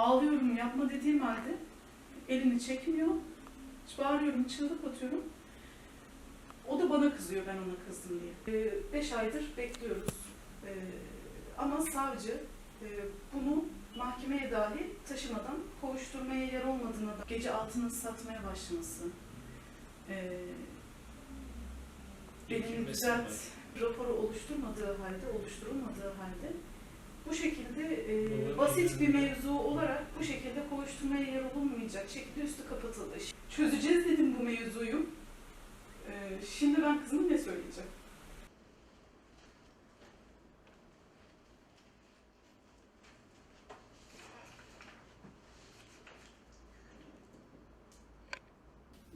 ağlıyorum yapma dediğim halde elini çekmiyor. Bağırıyorum, çığlık atıyorum. O da bana kızıyor ben ona kızdım diye. Ee, beş aydır bekliyoruz. Ee, ama savcı e, bunu mahkemeye dahi taşımadan kovuşturmaya yer olmadığına da gece altını satmaya başlaması, e, İlkilmesi düzelt raporu oluşturmadığı halde, oluşturulmadığı halde bu şekilde e, basit bir mevzu olarak bu şekilde kovuşturmaya yer olunmayacak şekilde üstü kapatıldı. Çözeceğiz dedim bu mevzuyu. E, şimdi ben kızıma ne söyleyeceğim?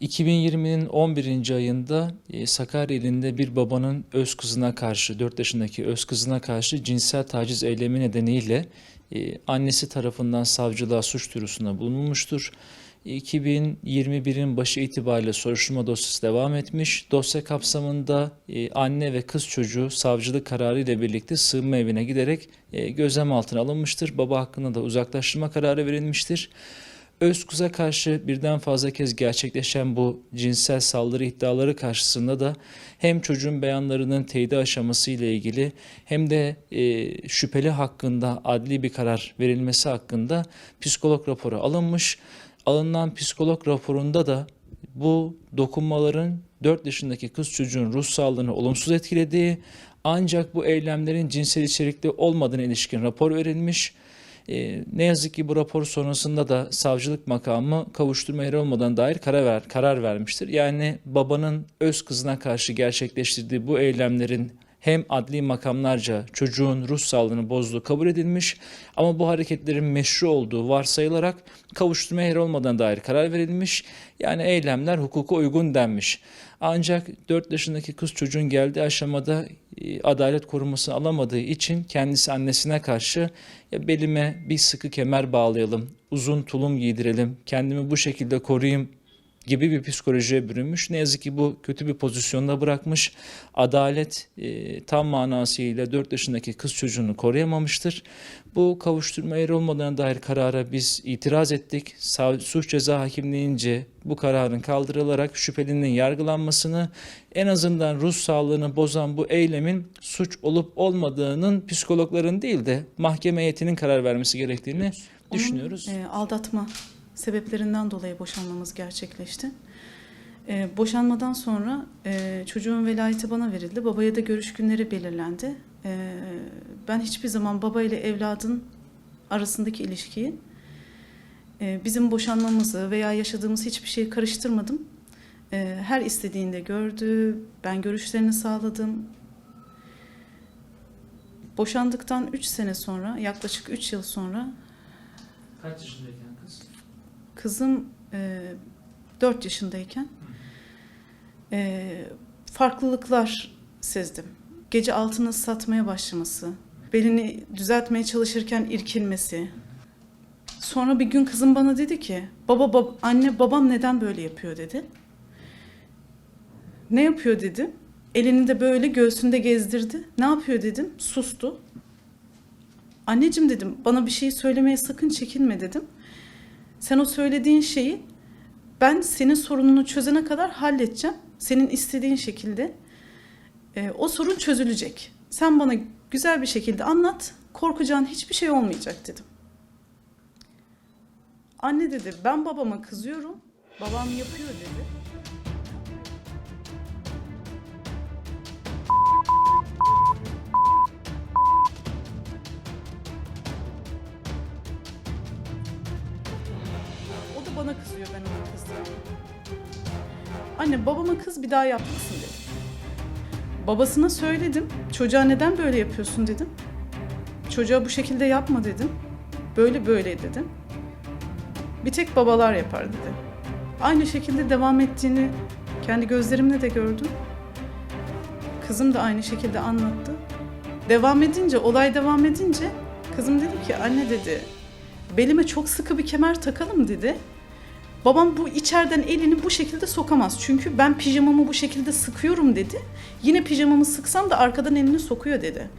...2020'nin 11. ayında e, Sakarya ilinde bir babanın öz kızına karşı, 4 yaşındaki öz kızına karşı cinsel taciz eylemi nedeniyle e, annesi tarafından savcılığa suç duyurusunda bulunulmuştur. 2021'in başı itibariyle soruşturma dosyası devam etmiş. Dosya kapsamında e, anne ve kız çocuğu savcılık kararı ile birlikte sığınma evine giderek gözlem altına alınmıştır. Baba hakkında da uzaklaştırma kararı verilmiştir. Öz kıza karşı birden fazla kez gerçekleşen bu cinsel saldırı iddiaları karşısında da hem çocuğun beyanlarının teyidi aşaması ile ilgili hem de e, şüpheli hakkında adli bir karar verilmesi hakkında psikolog raporu alınmış. Alınan psikolog raporunda da bu dokunmaların 4 yaşındaki kız çocuğun ruh sağlığını olumsuz etkilediği ancak bu eylemlerin cinsel içerikli olmadığına ilişkin rapor verilmiş. Ee, ne yazık ki bu rapor sonrasında da savcılık makamı kavuşturma yeri olmadan dair karar, ver, karar vermiştir. Yani babanın öz kızına karşı gerçekleştirdiği bu eylemlerin hem adli makamlarca çocuğun ruh sağlığını bozduğu kabul edilmiş ama bu hareketlerin meşru olduğu varsayılarak kavuşturma yeri olmadan dair karar verilmiş. Yani eylemler hukuka uygun denmiş. Ancak 4 yaşındaki kız çocuğun geldiği aşamada e, adalet korumasını alamadığı için kendisi annesine karşı ya belime bir sıkı kemer bağlayalım, uzun tulum giydirelim, kendimi bu şekilde koruyayım gibi bir psikolojiye bürünmüş. Ne yazık ki bu kötü bir pozisyonda bırakmış. Adalet e, tam manasıyla 4 yaşındaki kız çocuğunu koruyamamıştır. Bu kavuşturma yeri olmadığına dair karara biz itiraz ettik. Suç ceza hakimliğince bu kararın kaldırılarak şüphelinin yargılanmasını en azından ruh sağlığını bozan bu eylemin suç olup olmadığının psikologların değil de mahkeme heyetinin karar vermesi gerektiğini düşünüyoruz. Onun, e, aldatma sebeplerinden dolayı boşanmamız gerçekleşti. E, boşanmadan sonra e, çocuğun velayeti bana verildi. Babaya da görüş günleri belirlendi. E, ben hiçbir zaman baba ile evladın arasındaki ilişkiyi e, bizim boşanmamızı veya yaşadığımız hiçbir şeyi karıştırmadım. E, her istediğinde gördü, ben görüşlerini sağladım. Boşandıktan 3 sene sonra, yaklaşık 3 yıl sonra Kaç yaşındayken? Kızım e, 4 yaşındayken e, farklılıklar sezdim. Gece altını satmaya başlaması, belini düzeltmeye çalışırken irkilmesi. Sonra bir gün kızım bana dedi ki, baba bab anne babam neden böyle yapıyor dedi. Ne yapıyor dedim. Elini de böyle göğsünde gezdirdi. Ne yapıyor dedim. Sustu. Anneciğim dedim bana bir şey söylemeye sakın çekinme dedim. Sen o söylediğin şeyi ben senin sorununu çözene kadar halledeceğim. Senin istediğin şekilde e, o sorun çözülecek. Sen bana güzel bir şekilde anlat. Korkacağın hiçbir şey olmayacak dedim. Anne dedi ben babama kızıyorum. Babam yapıyor dedi. Kızıyor ben ona kızıyorum. Anne babama kız bir daha yapmasın dedi. Babasına söyledim. Çocuğa neden böyle yapıyorsun dedim. Çocuğa bu şekilde yapma dedim. Böyle böyle dedim. Bir tek babalar yapar dedi. Aynı şekilde devam ettiğini kendi gözlerimle de gördüm. Kızım da aynı şekilde anlattı. Devam edince, olay devam edince kızım dedi ki anne dedi belime çok sıkı bir kemer takalım dedi. Babam bu içeriden elini bu şekilde sokamaz. Çünkü ben pijamamı bu şekilde sıkıyorum dedi. Yine pijamamı sıksam da arkadan elini sokuyor dedi.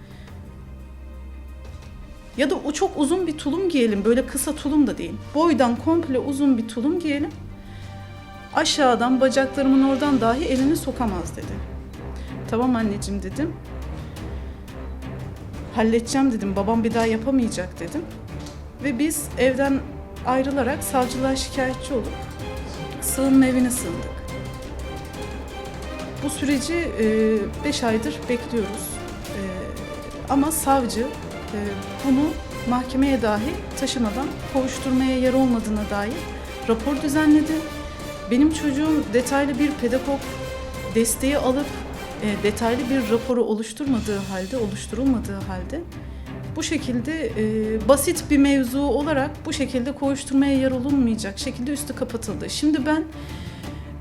Ya da o çok uzun bir tulum giyelim. Böyle kısa tulum da değil. Boydan komple uzun bir tulum giyelim. Aşağıdan bacaklarımın oradan dahi elini sokamaz dedi. Tamam anneciğim dedim. Halledeceğim dedim. Babam bir daha yapamayacak dedim. Ve biz evden ayrılarak savcılığa şikayetçi olup sığınma evine sığındık. Bu süreci 5 aydır bekliyoruz. E, ama savcı e, bunu mahkemeye dahi taşımadan kovuşturmaya yer olmadığına dair rapor düzenledi. Benim çocuğum detaylı bir pedagog desteği alıp e, detaylı bir raporu oluşturmadığı halde, oluşturulmadığı halde bu şekilde e, basit bir mevzu olarak bu şekilde kovuşturmaya yer olunmayacak şekilde üstü kapatıldı. Şimdi ben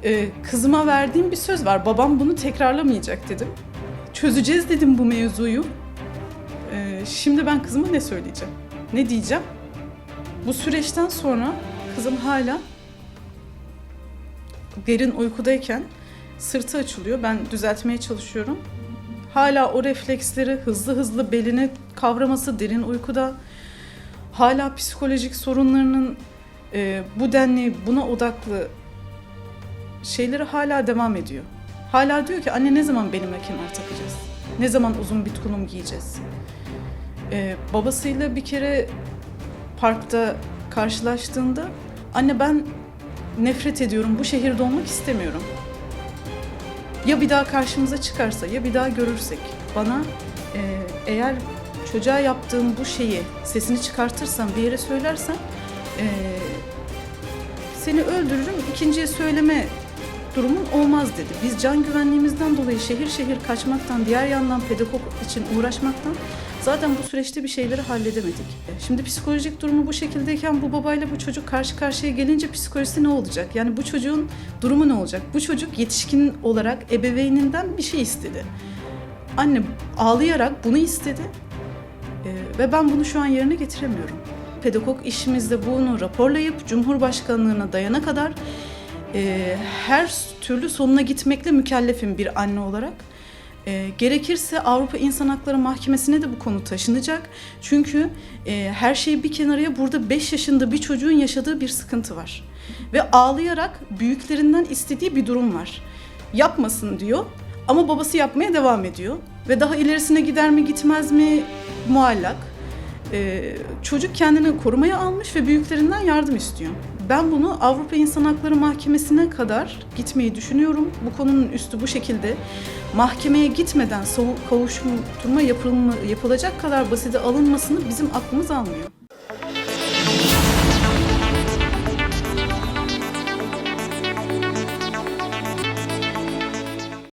e, kızıma verdiğim bir söz var. Babam bunu tekrarlamayacak dedim. Çözeceğiz dedim bu mevzuyu. E, şimdi ben kızıma ne söyleyeceğim? Ne diyeceğim? Bu süreçten sonra kızım hala derin uykudayken sırtı açılıyor. Ben düzeltmeye çalışıyorum. Hala o refleksleri hızlı hızlı belini kavraması derin uykuda. Hala psikolojik sorunlarının e, bu denli buna odaklı şeyleri hala devam ediyor. Hala diyor ki anne ne zaman belime kemer takacağız? Ne zaman uzun bir tulum giyeceğiz? Ee, babasıyla bir kere parkta karşılaştığında anne ben nefret ediyorum bu şehirde olmak istemiyorum. Ya bir daha karşımıza çıkarsa ya bir daha görürsek. Bana e, eğer çocuğa yaptığım bu şeyi sesini çıkartırsam bir yere söylersem e, seni öldürürüm. İkinciye söyleme durumun olmaz dedi. Biz can güvenliğimizden dolayı şehir şehir kaçmaktan, diğer yandan pedagog için uğraşmaktan zaten bu süreçte bir şeyleri halledemedik. Şimdi psikolojik durumu bu şekildeyken bu babayla bu çocuk karşı karşıya gelince psikolojisi ne olacak? Yani bu çocuğun durumu ne olacak? Bu çocuk yetişkin olarak ebeveyninden bir şey istedi. Anne ağlayarak bunu istedi Ee, ve ben bunu şu an yerine getiremiyorum. Pedagog işimizde bunu raporlayıp Cumhurbaşkanlığına dayana kadar e, her türlü sonuna gitmekle mükellefim bir anne olarak. E, gerekirse Avrupa İnsan Hakları Mahkemesi'ne de bu konu taşınacak. Çünkü e, her şeyi bir kenarıya burada 5 yaşında bir çocuğun yaşadığı bir sıkıntı var. Ve ağlayarak büyüklerinden istediği bir durum var. Yapmasın diyor ama babası yapmaya devam ediyor. Ve daha ilerisine gider mi gitmez mi muallak. E, çocuk kendini korumaya almış ve büyüklerinden yardım istiyor. Ben bunu Avrupa İnsan Hakları Mahkemesi'ne kadar gitmeyi düşünüyorum. Bu konunun üstü bu şekilde mahkemeye gitmeden kavuşturma yapılma, yapılacak kadar basite alınmasını bizim aklımız almıyor.